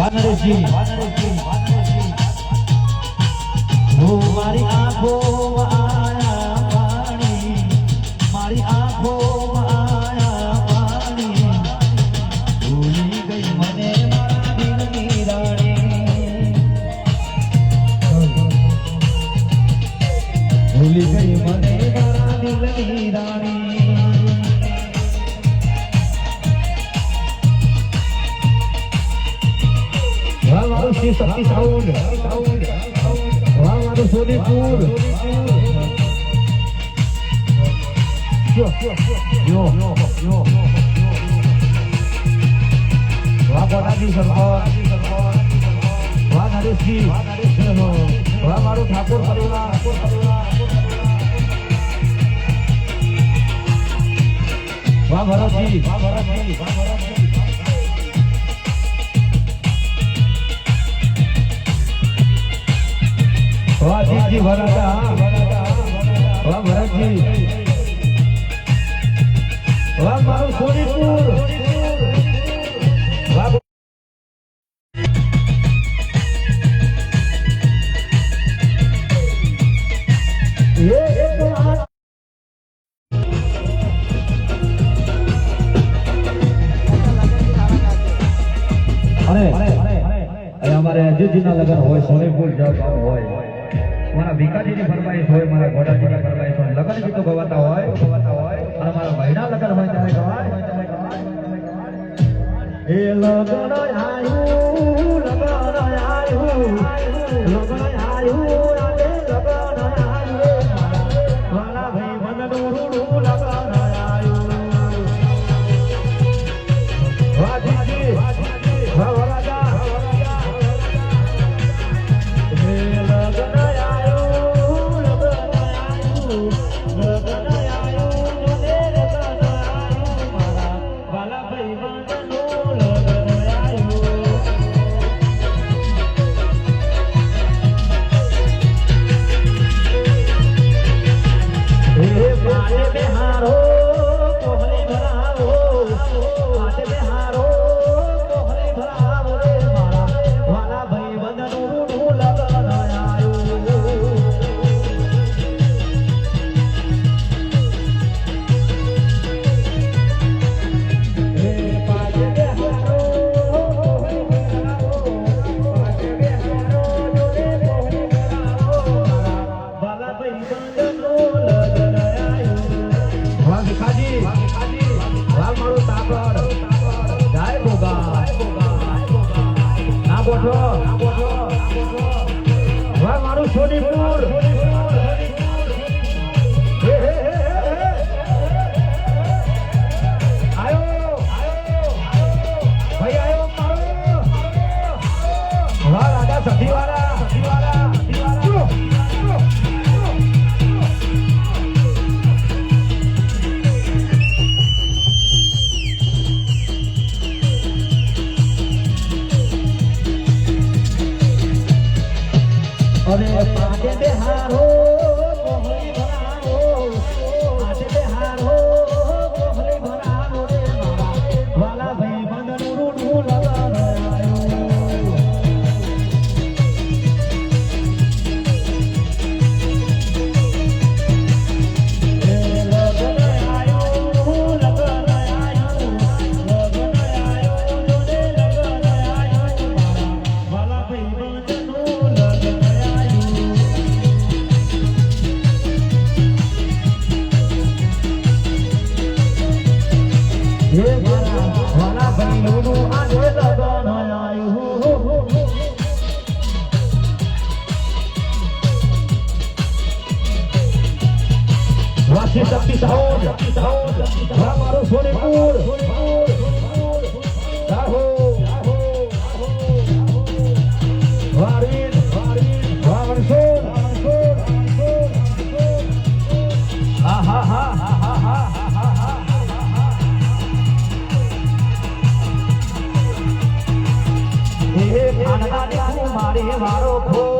વાનરજી. મારી આંખો શ્રી સતી સાઉન્ડ વાહ મારું સોનીપુર વાહ કોનાજી સરપંચ વાહ નરેશજી વાહ મારું ઠાકોર પરિવાર વાહ ભરતજી વાહ ભરતજી વાહ ભરતજી ભરતજી ભરતા વાહ ભરતજી વાહ મારું સોનીપુર. અને અમારે અજીતજીના લગન હોય, સોનીપુર જવાનું હોય. મારા ભીખાજીની ફરમાઈશ હોય, મારા ઘોડાજીની ફરમાઈશ હોય, લગ્ન ગીતો ગવાતા હોય ગવાતા હોય અને મારા ભાઈના લગન હોય, તમે એ લગન આયુ લગન આયુ લગન આયુ અરે પાડે હારો Você tá pisando, tá pisando, tá pisando, tá pisando, માનવાની મારે વારો ખો.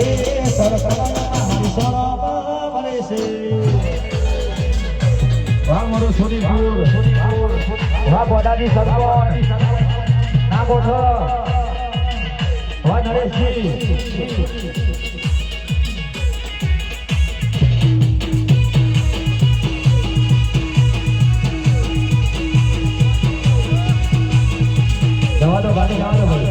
વાહ બોડાજી સરપંચ ના ગોઠો. વાહ નરેશજી. જવા દો ગાડી જવા દો ભાઈ.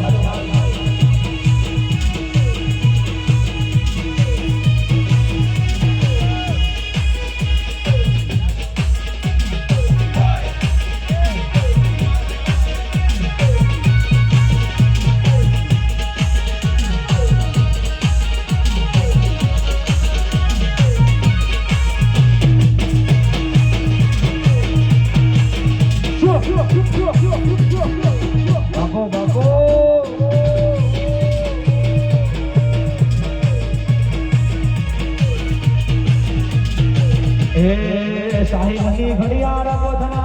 দেখো দেখো ए शाही घड़ी घड़ी आ रहा था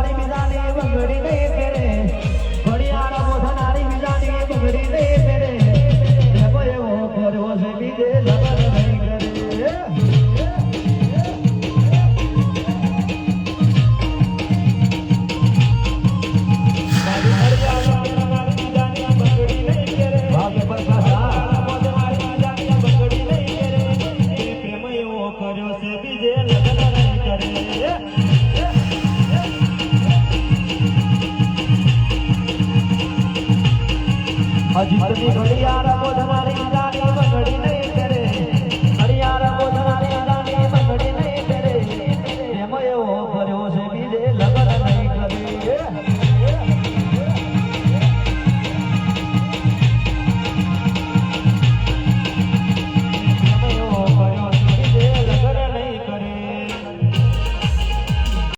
जितने